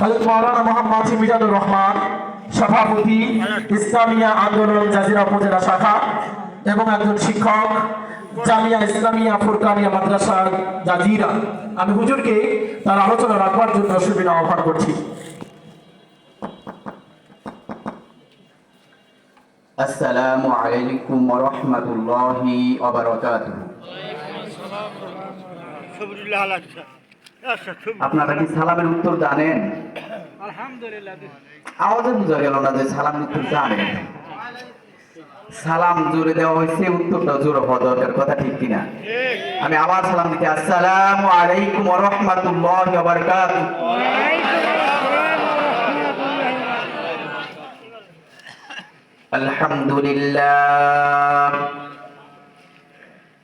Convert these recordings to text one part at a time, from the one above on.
হযরত মাওলানা মোহাম্মদ মিজানুর রহমান সভাপতি ইসলামিয়া আন্দোলন জাজিরা উপজেলা শাখা এবং একজন শিক্ষক জামিয়া ইসলামিয়া ফুরকানিয়া মাদ্রাসা জাজিরা। আমি হুজুরকে তার আলোচনা রাখবার জন্য সুবিধা অফার করছি। আসসালামু আলাইকুম ওয়া রাহমাতুল্লাহি ওয়া বারাকাতুহু। ওয়া আলাইকুম আসসালাম ওয়া রাহমাতুল্লাহি ওয়া বারাকাতুহু। আপনারা কি সালামের উত্তর জানেন? আওয়াজে গেল না যে সালাম উত্তর জানেন। সালাম দেওয়া হয়েছে উত্তরটা জোরে হওয়া দরকার কথা ঠিক কিনা? আমি আবার সালাম দিতে আসসালাম আলাইকুম রহমাতুল্লাহ আলহামদুলিল্লাহ।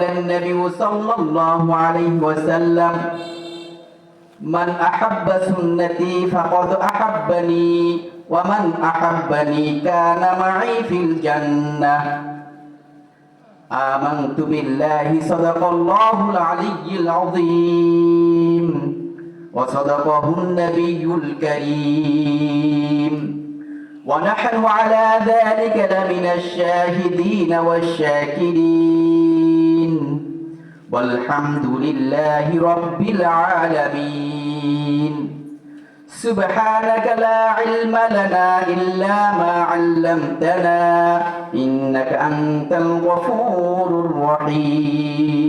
وقال النبي صلى الله عليه وسلم من أحب سنتي فقد أحبني ومن أحبني كان معي في الجنة. آمنت بالله صدق الله العلي العظيم وصدقه النبي الكريم. ونحن على ذلك لمن الشاهدين والشاكرين. والحمد لله رب العالمين سبحانك لا علم لنا إلا ما علمتنا إنك أنت الغفور الرحيم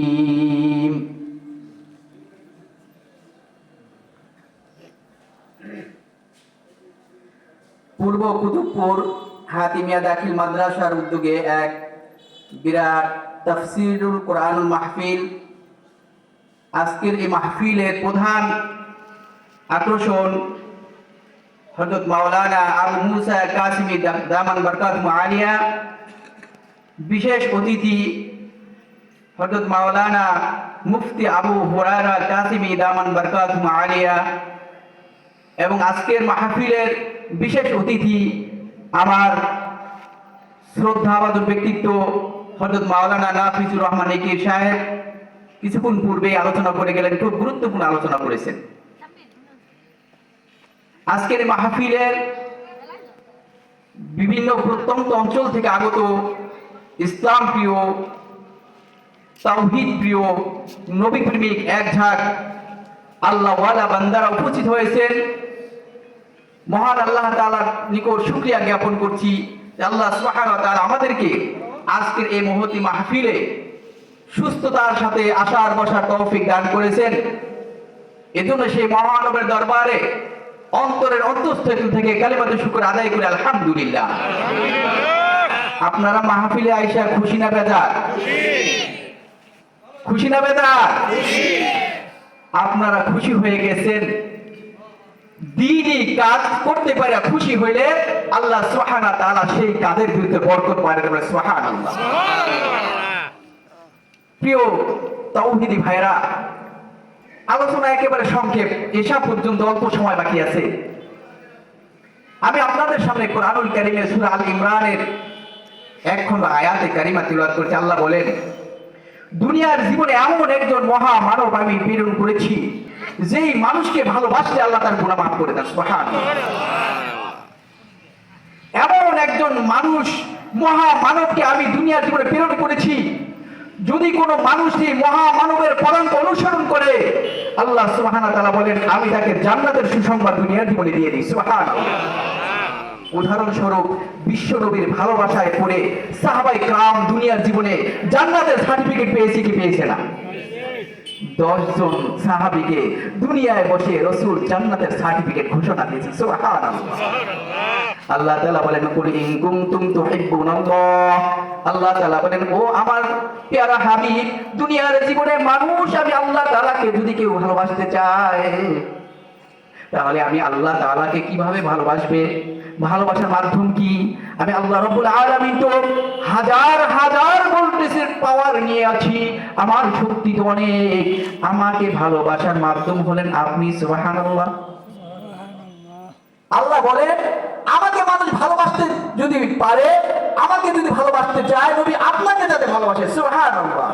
পূর্ব কুতুবপুর হাতিমিয়া দাখিল মাদ্রাসার উদ্যোগে এক বিরাট তফসিরুল কোরআনুল মাহফিল। আজকের এই মাহফিলের প্রধান আকর্ষণ হজরত মাওলানা আবু মুসা কাসিমি দামান বরকাত আলিয়া বিশেষ অতিথি হজরত মাওলানা মুফতি আবু হুরারা কাসিমি দামান বরকাত আলিয়া এবং আজকের মাহফিলের বিশেষ অতিথি আমার শ্রদ্ধাবাদ ব্যক্তিত্ব হজরত মাওলানা নাফিজুর রহমান একির সাহেব কিছুক্ষণ পূর্বে আলোচনা করে গেলেন, খুব গুরুত্বপূর্ণ আলোচনা করেছেন। আজকের মাহফিলের বিভিন্ন প্রত্যন্ত অঞ্চল থেকে আগত ইসলাম প্রিয়, তাওহিদ প্রিয়, নবী প্রেমিক এক ঝাঁক আল্লাহওয়ালা বান্দারা উপস্থিত হয়েছেন। মহান আল্লাহ তাআলার নিকট শুকরিয়া জ্ঞাপন করছি আল্লাহ তাআলা আমাদেরকে আজকের এই মহতি মাহফিলে সুস্থতার সাথে আসার বসার তৌফিক দান করেছেন। এজন্য সেই মহানবের দরবারে অন্তরের অন্তঃস্থল থেকে কালিমাতে শুকর আদায় করে, আলহামদুলিল্লাহ। আপনারা মাহফিলে আইসা খুশি না বেজার? খুশি না বেজার? আপনারা খুশি হয়ে গেছেন। দিনই কাজ করতে পারে, খুশি হইলে আল্লাহ সুবহানাহু তাআলা সেই কাজের বিরুদ্ধে বরকত পারে বলে সুবহানাল্লাহ। প্রিয় তাওহীদি ভাইরা আলোচনা একেবারে সংক্ষেপ, এসা পর্যন্ত অল্প সময় বাকি আছে। আমি আপনাদের সামনে কোরআনুল কারীমের সূরা আল ইমরানের এক খন্ড আয়াতে কারিমা তিলাওয়াত করছি, আল্লাহ বলেন, দুনিয়ার জীবনে এমন একজন মহা মানব আমি প্রেরণ করেছি যেই মানুষকে ভালোবাসলে আল্লাহ তার গুণা মাফ করে দেন এমন একজন মানুষ মহা মানবকে আমি দুনিয়ার জীবনে প্রেরণ করেছি। যদি কোনো মানুষ এই মহা মানবের পদাঙ্ক অনুসরণ করে, আল্লাহ সুবহান তাআলা বলেন, আমি তাকে জান্নাতের সুসংবাদ দুনিয়ার জীবনে দিয়ে দিই সুবহান উদাহরণস্বরূপ বিশ্ব নবীর ভালোবাসায় পড়ে সাহাবাই ক্রাম দুনিয়ার জীবনে জান্নাতের সার্টিফিকেট পেয়েছে কি পেয়েছে না? দশ জন সাহাবিকে দুনিয়ায় বসে রসুল জান্নাতের সার্টিফিকেট ঘোষণা দিয়েছে। সুবহানাল্লাহ। আল্লাহ তাআলা বলেন কুল ইন কুনতুম তুহিব্বুনাল্লাহ। আল্লাহ তাআলা বলেন ও আমার পেয়ারা হাবিব দুনিয়ার জীবনে মানুষ আমি আল্লাহ তাআলাকে যদি কেউ ভালোবাসতে চায় তাহলে আমি আল্লাহ তাআলাকে কীভাবে ভালোবাসবে? ভালোবাসার মাধ্যম কি? আমি আল্লাহ রবুল আলমী তো হাজার হাজার বলতেছে পাওয়ার নিয়ে আছি। আমার শক্তি তো অনেক। আমাকে ভালোবাসার মাধ্যম হলেন আপনি সোহান আল্লাহ আল্লাহ বলেন, আমাকে মানুষ ভালোবাসতে যদি পারে, আমাকে যদি ভালোবাসতে চায়, নবী আপনাকে যাতে ভালোবাসে সোহান আল্লাহ